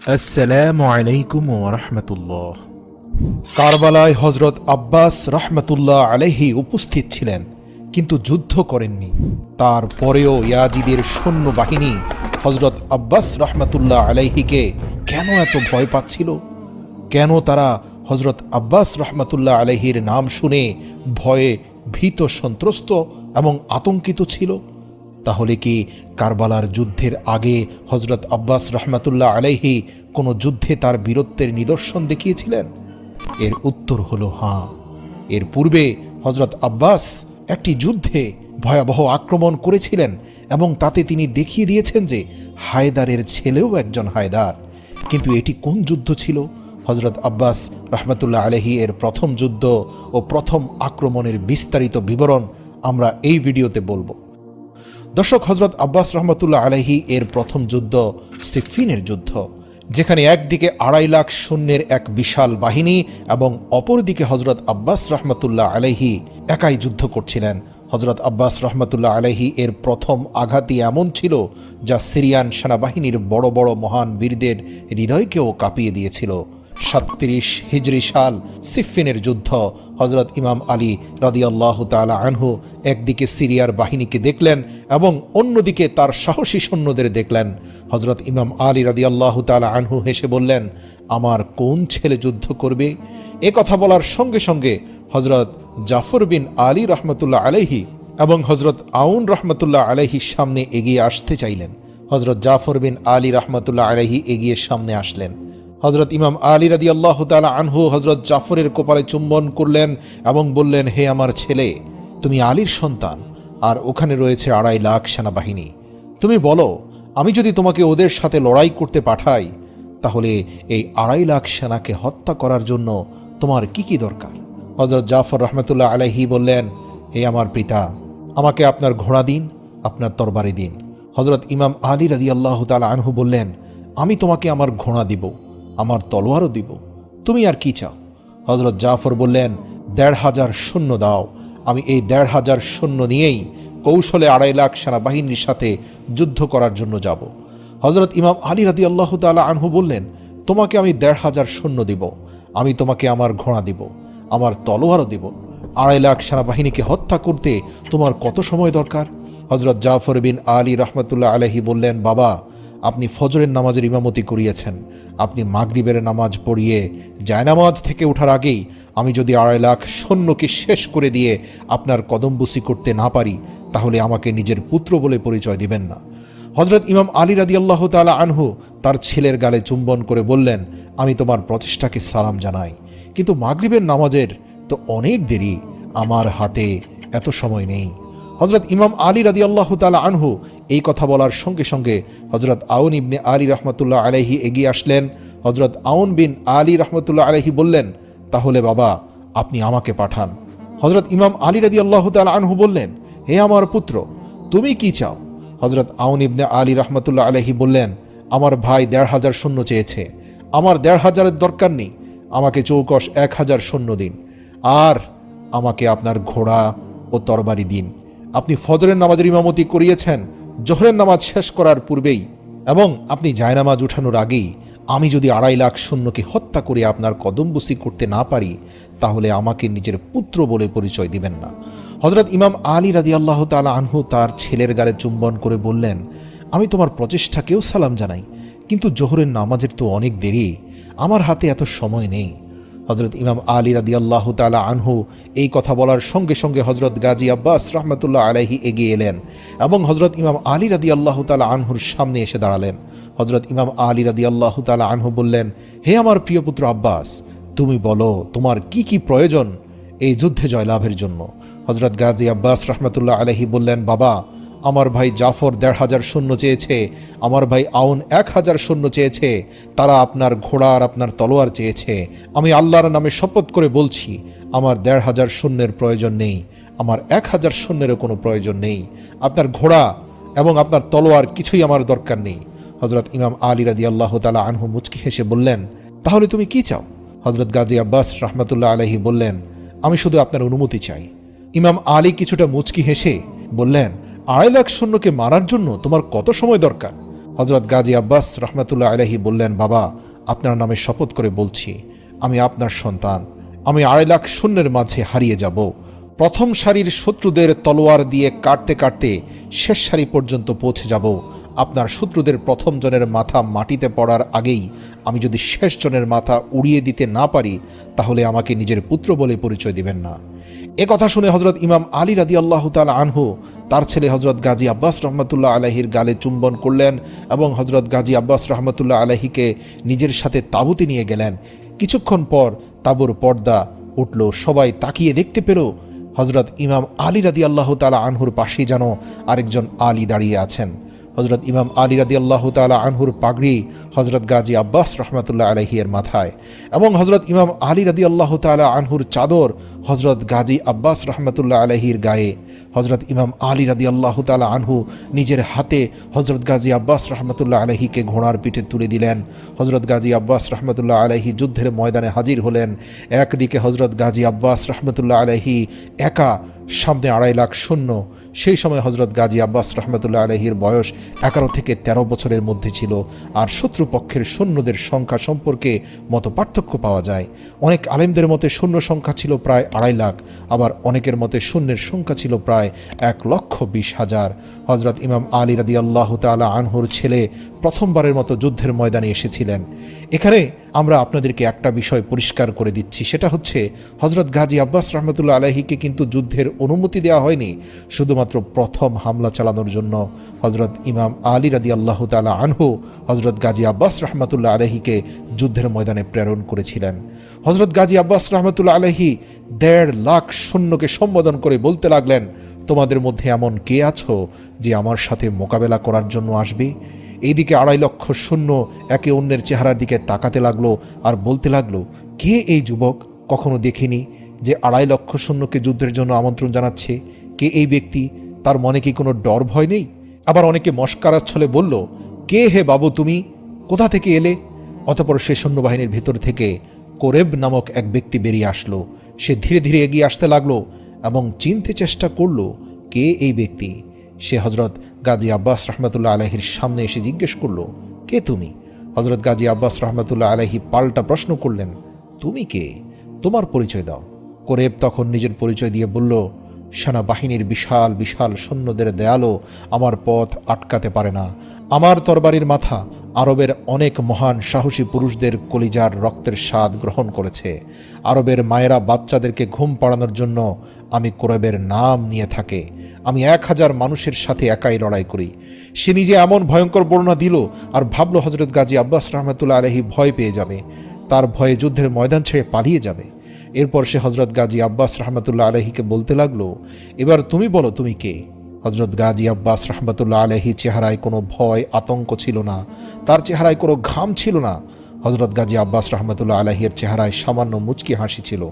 আসসালামু আলাইকুম ওরহমতুল্লাহ কারবালায় হজরত আব্বাস রহমতুল্লাহ আলাইহি উপস্থিত ছিলেন, কিন্তু যুদ্ধ করেননি। তারপরেও ইয়াজিদের সৈন্য বাহিনী হজরত আব্বাস রহমতুল্লাহ আলাইহিকে কেন এত ভয় পাচ্ছিল? কেন তারা হজরত আব্বাস রহমতুল্লাহ আলাইহির নাম শুনে ভয়ে ভীত সন্ত্রস্ত এবং আতঙ্কিত ছিল? তাহলে কি কারবালার যুদ্ধের আগে হজরত আব্বাস রহমতুল্লাহ আলাইহি কোনো যুদ্ধে তার বীরত্বের নিদর্শন দেখিয়েছিলেন? এর উত্তর হলো হাঁ এর পূর্বে হজরত আব্বাস একটি যুদ্ধে ভয়াবহ আক্রমণ করেছিলেন এবং তাতে তিনি দেখিয়ে দিয়েছেন যে হায়দারের ছেলেও একজন হায়দার। কিন্তু এটি কোন যুদ্ধ ছিল? হজরত আব্বাস রহমতুল্লাহ আলহী এর প্রথম যুদ্ধ ও প্রথম আক্রমণের বিস্তারিত বিবরণ আমরা এই ভিডিওতে বলব। দর্শক হজরত আব্বাস রহমতুল্লাহ আলহী এর প্রথম যুদ্ধ সিফিনের যুদ্ধ, যেখানে একদিকে আড়াই লাখ সৈন্যের এক বিশাল বাহিনী এবং অপরদিকে হজরত আব্বাস রহমতুল্লাহ আলহী একাই যুদ্ধ করছিলেন। হজরত আব্বাস রহমতুল্লাহ আলহী এর প্রথম আঘাতই এমন ছিল যা সিরিয়ান সেনাবাহিনীর বড় বড় মহান বীরদের হৃদয়কেও কাঁপিয়ে দিয়েছিল। সাতত্রিশ হিজরি সাল সিফিনের যুদ্ধ। হজরত ইমাম আলী রাদিয়াল্লাহ তালা আনহু একদিকে সিরিয়ার বাহিনীকে দেখলেন এবং অন্যদিকে তার সাহসী সৈন্যদের দেখলেন। হজরত ইমাম আলী রাদিয়াল্লাহ তালা আনহু হেসে বললেন, আমার কোন ছেলে যুদ্ধ করবে? এ কথা বলার সঙ্গে সঙ্গে হজরত জাফর বিন আলী রহমতুল্লাহ আলাইহি এবং হজরত আউন রহমতুল্লাহ আলাইহির সামনে এগিয়ে আসতে চাইলেন। হজরত জাফর বিন আলী রহমতুল্লাহ আলাইহি এগিয়ে সামনে আসলেন। হজরত ইমাম আলী রাদি আল্লাহ তালা আনহু হজরত জাফরের কপালে চুম্বন করলেন এবং বললেন, হে আমার ছেলে, তুমি আলীর সন্তান, আর ওখানে রয়েছে আড়াই লাখ সেনাবাহিনী। তুমি বলো, আমি যদি তোমাকে ওদের সাথে লড়াই করতে পাঠাই, তাহলে এই আড়াই লাখ সেনাকে হত্যা করার জন্য তোমার কি কি দরকার? হজরত জাফর রহমতুল্লাহ আলাইহি বললেন, হে আমার পিতা, আমাকে আপনার ঘোড়া দিন, আপনার তরবারি দিন। হজরত ইমাম আলী রাদি আল্লাহ তালা আনহু বললেন, আমি তোমাকে আমার ঘোড়া দিব। আমার তলোয়ারও দিব। তুমি আর কি চাও? হজরত জাফর বললেন, দেড় হাজার শূন্য দাও। আমি এই দেড় হাজার শূন্য নিয়েই কৌশলে আড়াই লাখ সেনাবাহিনীর সাথে যুদ্ধ করার জন্য যাব। হজরত ইমাম আলী রাদি আল্লাহ তালা আনহু বললেন, তোমাকে আমি দেড় হাজার শূন্য দিব। আমি তোমাকে আমার ঘোড়া দিব, আমার তলোয়ারও দিব। আড়াই লাখ সেনাবাহিনীকে হত্যা করতে তোমার কত সময় দরকার? হজরত জাফর বিন আলী রহমতুল্লাহ আলহি বললেন, বাবা আপনি ফজরের নামাজের ইমামতি করিয়েছেন। আপনি মাগরিবের নামাজ পড়িয়ে জায়নামাজ থেকে ওঠার আগেই আমি যদি আড়াই লাখ সৈন্যকে শেষ করে দিয়ে আপনার কদমবুসি করতে না পারি, তাহলে আমাকে নিজের পুত্র বলে পরিচয় দিবেন না। হজরত ইমাম আলী রাদি আল্লাহ তালা আনহু তার ছেলের গালে চুম্বন করে বললেন, আমি তোমার প্রচেষ্টাকে সালাম জানাই, কিন্তু মাগরিবের নামাজের তো অনেক দেরি, আমার হাতে এত সময় নেই। হজরত ইমাম আলী রাদি আল্লাহ তালা আনহু এই কথা বলার সঙ্গে সঙ্গে হজরত আউন ইবনে আলী রহমতুল্লাহ আলাইহি এগিয়ে আসলেন। হজরত আউন বিন আলী রহমতুল্লাহ আলাইহি বললেন, তাহলে বাবা, আপনি আমাকে পাঠান। হজরত ইমাম আলী রাদি আল্লাহ তালা আনহু বললেন, হে আমার পুত্র, তুমি কি চাও? হজরত আউন ইবনে আলী রহমতুল্লাহ আলহি বললেন, আমার ভাই দেড় হাজার শূন্য চেয়েছে। আমার দেড় হাজারের দরকার নেই। আমাকে চৌকস এক হাজার শূন্য দিন। আর আমাকে আপনার ঘোড়া ও তরবারি দিন। আপনি ফজরের নামাজের ইমামতি করিয়েছেন জোহরের নামাজ শেষ করার পূর্বেই এবং আপনি জায়নামাজ উঠানোর আগেই আমি যদি আড়াই লাখ সৈন্যকে হত্যা করে আপনার কদমবুসি করতে না পারি, তাহলে আমাকে নিজের পুত্র বলে পরিচয় দিবেন না। হজরত ইমাম আলী রাদি আল্লাহ তালা আনহু তার ছেলের গালে চুম্বন করে বললেন, আমি তোমার প্রচেষ্টাকেও সালাম জানাই, কিন্তু জোহরের নামাজের তো অনেক দেরি, আমার হাতে এত সময় নেই। হজরত ইমাম আলী রাদি আল্লাহ তালা আনহু এই কথা বলার সঙ্গে সঙ্গে হজরত গাজী আব্বাস রহমতুল্লাহ আলাহি এগিয়ে এলেন এবং হজরত ইমাম আলী রাদি আল্লাহ তালা আনহুর সামনে এসে দাঁড়ালেন। হজরত ইমাম আলী রাদি আল্লাহ তালা আনহু বললেন, হে আমার প্রিয় পুত্র আব্বাস, তুমি বলো, তোমার কি কি প্রয়োজন এই যুদ্ধে জয়লাভের জন্য? হজরত গাজী আব্বাস রহমতুল্লাহ আলহি বললেন, বাবা আমার ভাই জাফর দেড় হাজার শূন্য চেয়েছে, আমার ভাই আউন এক হাজার শূন্য চেয়েছে, তারা আপনার ঘোড়া আর আপনার তলোয়ার চেয়েছে। আমি আল্লাহর নামে শপথ করে বলছি, আমার দেড় হাজার শূন্যের প্রয়োজন নেই, আমার এক হাজার শূন্যেরও কোনো প্রয়োজন নেই। আপনার ঘোড়া এবং আপনার তলোয়ার কিছুই আমার দরকার নেই। হজরত ইমাম আলী রাদি আল্লাহ তালা আনহু মুচকি হেসে বললেন, তাহলে তুমি কি চাও? হজরত গাজী আব্বাস রহমতুল্লাহ আলহি বললেন, আমি শুধু আপনার অনুমতি চাই। ইমাম আলী কিছুটা মুচকি হেসে বললেন আড়াই লাখ সৈন্যকে মারার জন্য তোমার কত সময় দরকার? হজরত গাজী আব্বাস রহমতুল্লাহ আলহি বললেন, বাবা, আপনার নামে শপথ করে বলছি, আমি আপনার সন্তান। আমি আড়াই লাখ শূন্যের মাঝে হারিয়ে যাব। প্রথম সারির শত্রুদের তলোয়ার দিয়ে কাটতে কাটতে শেষ সারি পর্যন্ত পৌঁছে যাব। আপনার শত্রুদের প্রথম জনের মাথা মাটিতে পড়ার আগেই আমি যদি শেষ জনের মাথা উড়িয়ে দিতে না পারি, তাহলে আমাকে নিজের পুত্র বলে পরিচয় দিবেন না। এ কথা শুনে হজরত ইমাম আলী রাদি আল্লাহ তাল আনহু তার ছেলে হজরত গাজী আব্বাস রহমতুল্লাহ আলহির গালে চুম্বন করলেন এবং হজরত গাজী আব্বাস রহমতুল্লাহ আলহিকে নিজের সাথে তাঁবুতে নিয়ে গেলেন। কিছুক্ষণ পর তাঁবুর পর্দা উঠল। সবাই তাকিয়ে দেখতে পেল হজরত ইমাম আলী রাদি আল্লাহ তালা আনহুর পাশেই যেন আরেকজন আলী দাঁড়িয়ে আছেন। হজরত ইমাম আলী রাদি আল্লাহ তালা আনহুর পাগড়ি হজরত গাজী আব্বাস রহমতুল্লাহ আলহিয়ের মাথায় এবং হজরত ইমাম আলী রাদি আল্লাহ তালা আনহুর চাদর হজরত গাজী আব্বাস রহমতুল্লাহ আলহির গায়ে। হজরত ইমাম আলী রাদি আল্লাহ তালা আনহু নিজের হাতে হজরত গাজী আব্বাস রহমতুল্লাহ আলহিকে ঘোড়ার পিঠে তুলে দিলেন। হজরত গাজী আব্বাস রহমতুল্লাহ আলহি যুদ্ধের ময়দানে হাজির হলেন। একদিকে হজরত গাজী আব্বাস রহমতুল্লাহ আলহি একা, সামনে আড়াই লাখ শূন্য সেই সময় হজরত গাজী আব্বাস রহমতুল্লাহ আলহির বয়স এগারো থেকে ১৩ বছরের মধ্যে ছিল আর শত্রুপক্ষের সৈন্যদের সংখ্যা সম্পর্কে মতো পার্থক্য পাওয়া যায়। অনেক আলেমদের মতে শূন্য সংখ্যা ছিল প্রায় আড়াই লাখ, আবার অনেকের মতে শূন্যের সংখ্যা ছিল প্রায় এক লক্ষ বিশ হাজার। হজরত ইমাম আলী রাদি আল্লাহ তালা আনহুর ছেলে প্রথমবারের মতো যুদ্ধের ময়দানে এসেছিলেন। এখানে আমরা আপনাদেরকে একটা বিষয় পরিষ্কার করে দিচ্ছি, সেটা হচ্ছে হজরত গাজী আব্বাস রহমতুল্লাহ আলহিকে কিন্তু যুদ্ধের অনুমতি দেওয়া হয়নি, শুধুমাত্র প্রথম হামলা চালানোর জন্য হজরত ইমাম আলী রাদি আল্লাহ তালা আনহু হজরত গাজী আব্বাস রহমতুল্লাহ আলহিকে যুদ্ধের ময়দানে প্রেরণ করেছিলেন। হজরত গাজী আব্বাস রহমতুল্লাহ আলহি দেড় লাখ সৈন্যকে সম্বোধন করে বলতে লাগলেন, তোমাদের মধ্যে এমন কে আছো যে আমার সাথে মোকাবেলা করার জন্য আসবে? এইদিকে আড়াই লক্ষ শূন্য একে অন্যের চেহারার দিকে তাকাতে লাগল আর বলতে লাগল, কে এই যুবক? কখনো দেখিনি যে আড়াই লক্ষ শূন্যকে যুদ্ধের জন্য আমন্ত্রণ জানাচ্ছে? কে এই ব্যক্তি? তার মনে কি কোনো ডর ভয় নেই? আবার অনেকে মস্কারার ছলে বলল, কে হে বাবু তুমি? কোথা থেকে এলে? অতপর সে সৈন্যবাহিনীর ভেতর থেকে কোরেব নামক এক ব্যক্তি বেরিয়ে আসলো। সে ধীরে ধীরে এগিয়ে আসতে লাগল এবং চিনতে চেষ্টা করল, কে এই ব্যক্তি? সে হজরত গাজী আব্বাস রহমতুল্লাহ আলহির সামনে এসে জিজ্ঞেস করল, কে তুমি? হজরত গাজী আব্বাস রহমতুল্লাহ আলহি পাল্টা প্রশ্ন করলেন, তুমি কে? তোমার পরিচয় দাও। কোরেব তখন নিজের পরিচয় দিয়ে বলল, সেনাবাহিনীর বিশাল বিশাল সৈন্যদের দেয়ালও আমার পথ আটকাতে পারে না। আমার তরবারির মাথা আরবের অনেক মহান সাহসী পুরুষদের কলিজার রক্তের স্বাদ গ্রহণ করেছে। আরবের মায়েরা বাচ্চাদেরকে ঘুম পাড়ানোর জন্য আমি কোরবের নাম নিয়ে থাকে। আমি এক হাজার মানুষের সাথে একাই লড়াই করি। সে নিজে এমন ভয়ঙ্কর বর্ণনা দিল আর ভাবল হজরত গাজী আব্বাস রহমতুল্লাহ আলহি ভয় পেয়ে যাবে। তার ভয়ে যুদ্ধের ময়দান ছেড়ে পালিয়ে যাবে। এরপর সে হজরত গাজী আব্বাস রহমতুল্লাহ আলহিকে বলতে লাগল, এবার তুমি বলো, তুমি কে? হজরত গাজী আব্বাস রহমতুল্লাহ আলহি চেহারায় কোনো ভয়, আতঙ্ক ছিল না। তার চেহারায় কোনো ঘাম ছিল না। হজরত গাজী আব্বাস রহমতুল্লাহ আলহির চেহারায় সামান্য মুচকি হাসি ছিল।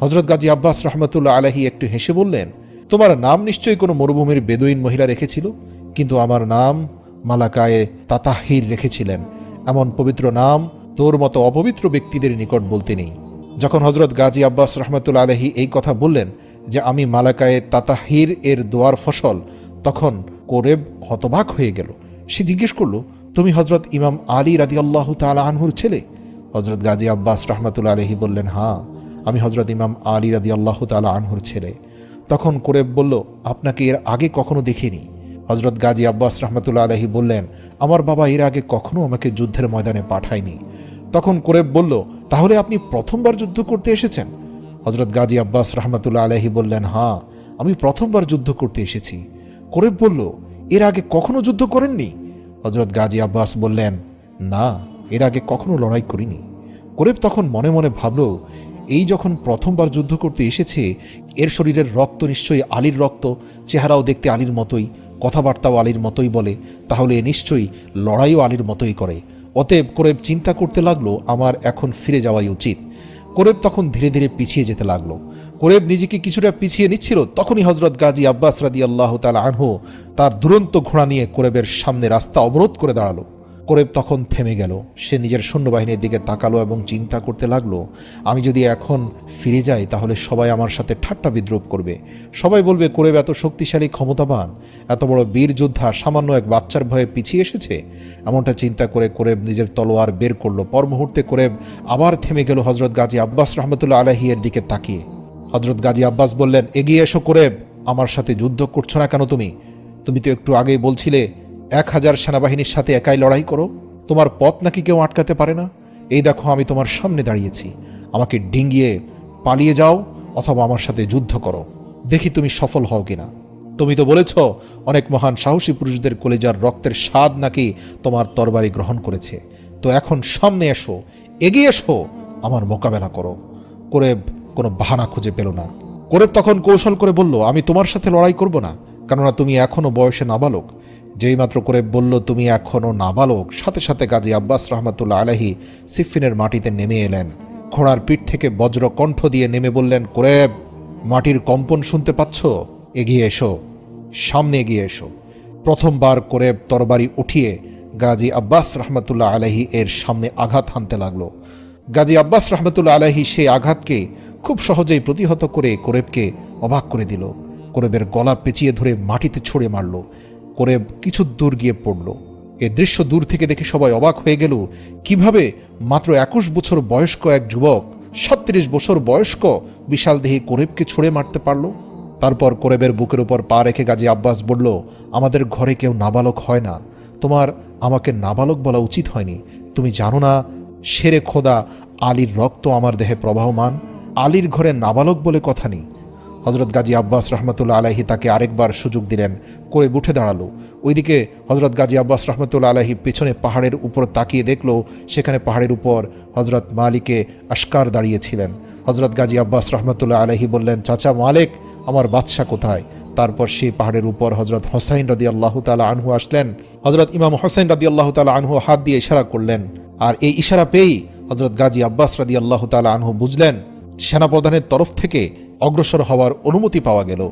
হজরত গাজী আব্বাস রহমতুল্লাহ আলহি একটু হেসে বললেন, তোমার নাম নিশ্চয়ই কোনো মরুভূমির বেদুইন মহিলা রেখেছিল? কিন্তু আমার নাম মালাকায়ে তাতাহির রেখেছিলেন। এমন পবিত্র নাম তোর মতো অপবিত্র ব্যক্তিদের নিকট বলতে নেই। যখন হজরত গাজী আব্বাস রহমতুল্লা আলহি এই কথা বললেন যে, আমি মালাকায়ে তাতাহির এর দোয়ার ফসল তখন কোরেব হতবাক হয়ে গেল। সে জিজ্ঞেস করল, তুমি হজরত ইমাম আলী রাদি আল্লাহ তালা আনহুর ছেলে? হজরত গাজী আব্বাস রহমতুল্লা আলহি বললেন হ্যাঁ আমি হজরত ইমাম আলী রাদি আল্লাহ তালা আনহুর ছেলে। তখন কোরেব বলল, আপনাকে এর আগে কখনো দেখিনি? হজরত গাজী আব্বাস রহমতুল্লা আলহি বললেন, আমার বাবা এর আগে কখনো আমাকে যুদ্ধের ময়দানে পাঠায়নি। তখন কোরেব বলল, তাহলে আপনি প্রথমবার যুদ্ধ করতে এসেছেন? হজরত গাজী আব্বাস রহমতুল্লা আলহি বললেন হ্যাঁ আমি প্রথমবার যুদ্ধ করতে এসেছি। কোরেব বলল, এর আগে কখনো যুদ্ধ করেননি? হজরত গাজী আব্বাস বললেন, না, এর আগে কখনো লড়াই করিনি। কোরেব তখন মনে মনে ভাবল, এই যখন প্রথমবার যুদ্ধ করতে এসেছে, এর শরীরের রক্ত নিশ্চয়ই আলীর রক্ত, চেহারাও দেখতে আলীর মতোই, কথাবার্তাও আলীর মতোই বলে, তাহলে নিশ্চয়ই লড়াইও আলীর মতোই করে। অতএব কোরেব চিন্তা করতে লাগল, আমার এখন ফিরে যাওয়াই উচিত। কোরেব তখন ধীরে ধীরে পিছিয়ে যেতে লাগল। কোরেব নিজেকে কিছুটা পিছিয়ে নিচ্ছিল, তখনই হজরত গাজী আব্বাস রাদি আল্লাহ তাল আনহু তার দুরন্ত ঘোড়া নিয়ে কোরেবের সামনে রাস্তা অবরোধ করে দাঁড়াল। কোরেব তখন থেমে গেল। সে নিজের সৈন্যবাহিনীর দিকে তাকালো এবং চিন্তা করতে লাগল, আমি যদি এখন ফিরে যাই, তাহলে সবাই আমার সাথে ঠাট্টা বিদ্রুপ করবে। সবাই বলবে কোরেব এত শক্তিশালী, ক্ষমতাবান, এত বড় বীর যোদ্ধা, সামান্য এক বাচ্চার ভয়ে পিছিয়ে এসেছে? এমনটা চিন্তা করে কোরেব নিজের তলোয়ার বের করল। পর মুহূর্তে কোরেব আবার থেমে গেল হজরত গাজী আব্বাস রহমতুল্লাহ আলাহিয়ের দিকে তাকিয়ে। হজরত গাজী আব্বাস বললেন, এগিয়ে এসো কোরেব, আমার সাথে যুদ্ধ করছ না কেন তুমি? তুমি তো একটু আগেই বলছিলে, এক হাজার সেনাবাহিনীর সাথে একাই লড়াই করো। তোমার পথ নাকি কেউ আটকাতে পারে না? এই দেখো, আমি তোমার সামনে দাঁড়িয়েছি। আমাকে ডিঙ্গিয়ে পালিয়ে যাও অথবা আমার সাথে যুদ্ধ করো। দেখি তুমি সফল হও কিনা। তুমি তো বলেছ, অনেক মহান সাহসী পুরুষদের কলেজার রক্তের স্বাদ নাকি তোমার তরবারি গ্রহণ করেছে। তো এখন সামনে এসো, এগিয়ে এসো, আমার মোকাবেলা করো। কোরেব কোনো বাহানা খুঁজে পেল না। কোরেব তখন কৌশল করে বলল, আমি তোমার সাথে লড়াই করব না, কেননা তুমি এখনও বয়সে নাবালক। যেই মাত্র করে বলল, তুমি এখনও নাবালক। সাথে সাথে গাজী আব্বাস রহমতুল্লাহ আলাহি সিফিনের মাটিতে নেমে এলেন। ঘোড়ার পিঠ থেকে বজ্র কণ্ঠ দিয়ে নেমে বললেন, কোরেব, মাটির কম্পন শুনতে পাচ্ছ? এগিয়ে এসো, সামনে এগিয়ে এসো। প্রথমবার কোরেব তরবারি উঠিয়ে গাজী আব্বাস রহমতুল্লাহ আলাহি এর সামনে আঘাত হানতে লাগল। গাজী আব্বাস রহমতুল্লাহ আলাহি সেই আঘাতকে খুব সহজেই প্রতিহত করে কোরেবকে অবাক করে দিল। কোরেবের গলা পেঁচিয়ে ধরে মাটিতে ছুঁড়ে মারল। কোরেব কিছু দূর গিয়ে পড়ল। এ দৃশ্য দূর থেকে দেখে সবাই অবাক হয়ে গেল, কীভাবে মাত্র একুশ বছর বয়স্ক এক যুবক, সাত্রিশ বছর বয়স্ক বিশাল দেহি কোরেবকে ছুঁড়ে মারতে পারল? তারপর কোরেবের বুকের উপর পা রেখে গাজী আব্বাস বলল, আমাদের ঘরে কেউ নাবালক হয় না। তোমার আমাকে নাবালক বলা উচিত হয়নি। তুমি জানো না, সেরে খোদা আলীর রক্ত আমার দেহে প্রবাহমান। আলীর ঘরে নাবালক বলে কথা নেই। হজরত গাজী আব্বাস রহমতুল্লা আলাহি তাকে আরেকবার সুযোগ দিলেন করে উঠে দাঁড়াল। ওইদিকে হজরত গাজী আব্বাস রহমতুল্লা আলাহি পেছনে পাহাড়ের উপর তাকিয়ে দেখল, সেখানে পাহাড়ের উপর হজরত মালিকে আশকার দাঁড়িয়েছিলেন। হজরত গাজী আব্বাস রহমতুল্লাহ আলাহি বললেন, চাচা মালিক, আমার বাদশাহ কোথায়? তারপর সেই পাহাড়ের উপর হজরত হোসাইন রদি আল্লাহ তালা আনহু আসলেন। হজরত ইমাম হোসাইন রদি আল্লাহ তালা আনহু হাত দিয়ে ইশারা করলেন। আর এই ইশারা পেয়েই হজরত গাজী আব্বাস রদি আল্লাহ তালা আনহু বুঝলেন সেনাপ্রধানের তরফ থেকে অগ্রসর হওয়ার অনুমতি পাওয়া গেল।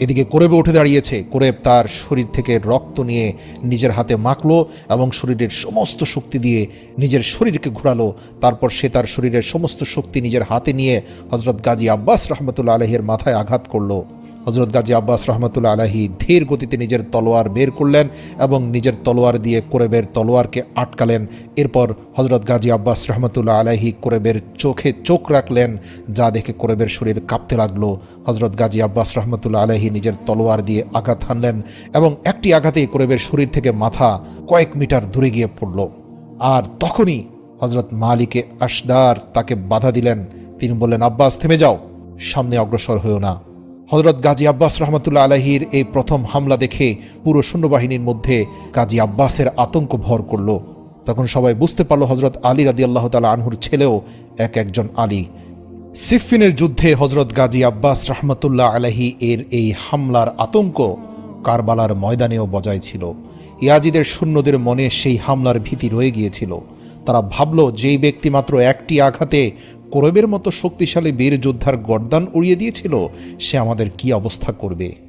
এদিকে কোরেবে উঠে দাঁড়িয়েছে। কোরেব তার শরীর থেকে রক্ত নিয়ে নিজের হাতে মাখলো এবং শরীরের সমস্ত শক্তি দিয়ে নিজের শরীরকে ঘোরালো। তারপর সে তার শরীরের সমস্ত শক্তি নিজের হাতে নিয়ে হজরত গাজী আব্বাস রহমতুল্লা আলহের মাথায় আঘাত করল। হজরত গাজী আব্বাস রহমতুল্লা আলাহি ধীর গতিতে নিজের তলোয়ার বের করলেন এবং নিজের তলোয়ার দিয়ে কোরেবের তলোয়ারকে আটকালেন। এরপর হজরত গাজী আব্বাস রহমতুল্লা আলাহি কোরেবের চোখে চোখ রাখলেন, যা দেখে কোরেবের শরীর কাঁপতে লাগল। হজরত গাজী আব্বাস রহমতুল্লা আলাহি নিজের তলোয়ার দিয়ে আঘাত হানলেন এবং একটি আঘাতেই কোরেবের শরীর থেকে মাথা কয়েক মিটার দূরে গিয়ে পড়ল। আর তখনই হজরত মালিকে আসদার তাকে বাধা দিলেন। তিনি বললেন, আব্বাস, থেমে যাও। সামনে অগ্রসর হয়েও না। হজরত গাজী আব্বাস রহমতুল্লাহ আলহির এই প্রথম হামলা দেখে পুরো সৈন্যবাহিনীর মধ্যে গাজী আব্বাসের আতঙ্ক ভর করল। তখন সবাই বুঝতে পারল হজরত আলী রাদি আল্লাহ তালা আনহুর ছেলেও এক একজন আলী। সিফিনের যুদ্ধে হজরত গাজী আব্বাস রহমতুল্লাহ আলহি এর এই হামলার আতঙ্ক কারবালার ময়দানেও বজায় ছিল। ইয়াজিদের সৈন্যদের মনে সেই হামলার ভীতি রয়ে গিয়েছিল। তারা ভাবল যেই ব্যক্তি মাত্র একটি আঘাতে কোরবের মতো শক্তিশালী বীর যোদ্ধার গর্দান উড়িয়ে দিয়েছিল, সে আমাদের কি অবস্থা করবে?